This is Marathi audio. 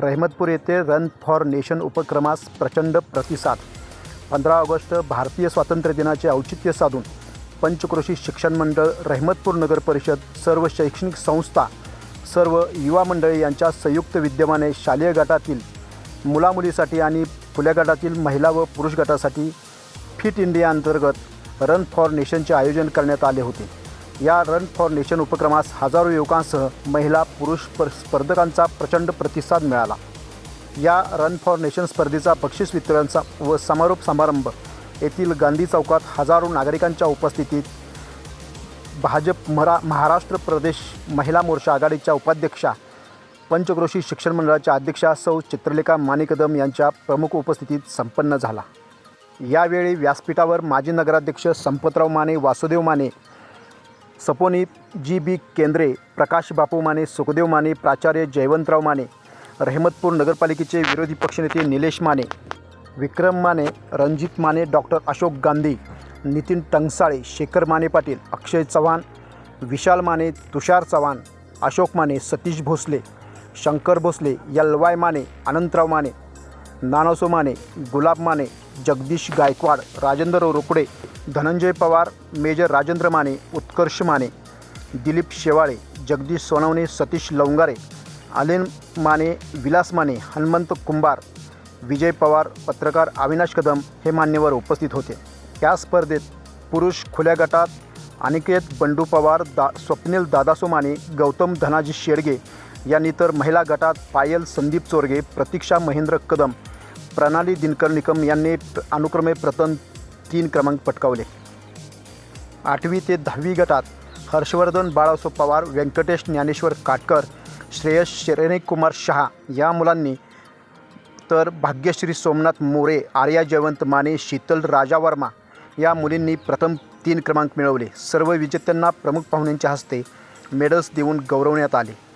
रहमतपूर येथे रन फॉर नेशन उपक्रमास प्रचंड प्रतिसाद. पंधरा ऑगस्ट भारतीय स्वातंत्र्य दिनाचे औचित्य साधून पंचक्रोशी शिक्षण मंडळ रहमतपूर नगर परिषद सर्व शैक्षणिक संस्था सर्व युवा मंडळी यांच्या संयुक्त विद्यमाने शालेय गटातील मुलामुलीसाठी आणि खुल्या गटातील महिला व पुरुष गटासाठी फिट इंडिया अंतर्गत रन फॉर नेशनचे आयोजन करण्यात आले होते. या रन फॉर नेशन उपक्रमास हजारो युवकांसह महिला पुरुष स्पर्धकांचा प्रचंड प्रतिसाद मिळाला. या रन फॉर नेशन स्पर्धेचा बक्षीस वितरणचा व समारोप समारंभ येथील गांधी चौकात हजारो नागरिकांच्या उपस्थितीत भाजप मरा महाराष्ट्र प्रदेश महिला मोर्चा आघाडीच्या उपाध्यक्षा पंचक्रोशी शिक्षण मंडळाच्या अध्यक्षा सौ चित्रलेखा माणिकदम यांच्या प्रमुख उपस्थितीत संपन्न झाला. यावेळी व्यासपीठावर माजी नगराध्यक्ष संपतराव माने वासुदेव माने सपोनी जी बी केंद्रे प्रकाश बापू माने सुखदेव माने प्राचार्य जयवंतराव माने रहमतपूर नगरपालिकेचे विरोधी पक्षनेते निलेश माने विक्रम माने रणजित माने डॉक्टर अशोक गांधी नितीन टंगसाळे शेखर माने पाटील अक्षय चव्हाण विशाल माने तुषार चव्हाण अशोक माने सतीश भोसले शंकर भोसले यलवाय माने अनंतराव माने नानासो माने गुलाब माने जगदीश गायकवाड राजेंद्र रोकडे धनंजय पवार मेजर राजेंद्र माने उत्कर्ष माने दिलीप शेवाळे जगदीश सोनवणे सतीश लवंगारे आलेन माने विलास माने हनुमंत कुंभार विजय पवार पत्रकार अविनाश कदम हे मान्यवर उपस्थित होते. या स्पर्धेत पुरुष खुल्या गटात अनिकेत बंडू पवार दा स्वप्नील दादासो माने गौतम धनाजी शेडगे यांनी तर महिला गटात पायल संदीप चोरगे प्रतीक्षा महेंद्र कदम प्रणाली दिनकर निकम यांनी अनुक्रमे प्रथम तीन क्रमांक पटकावले. आठवी ते दहावी गटात हर्षवर्धन बाळासो पवार व्यंकटेश ज्ञानेश्वर काटकर श्रेयस शरणेकुमार कुमार शहा या मुलांनी तर भाग्यश्री सोमनाथ मोरे आर्या जयवंत माने शीतल राजा वर्मा या मुलींनी प्रथम तीन क्रमांक मिळवले. सर्व विजेत्यांना प्रमुख पाहुण्यांच्या हस्ते मेडल्स देऊन गौरवण्यात आले.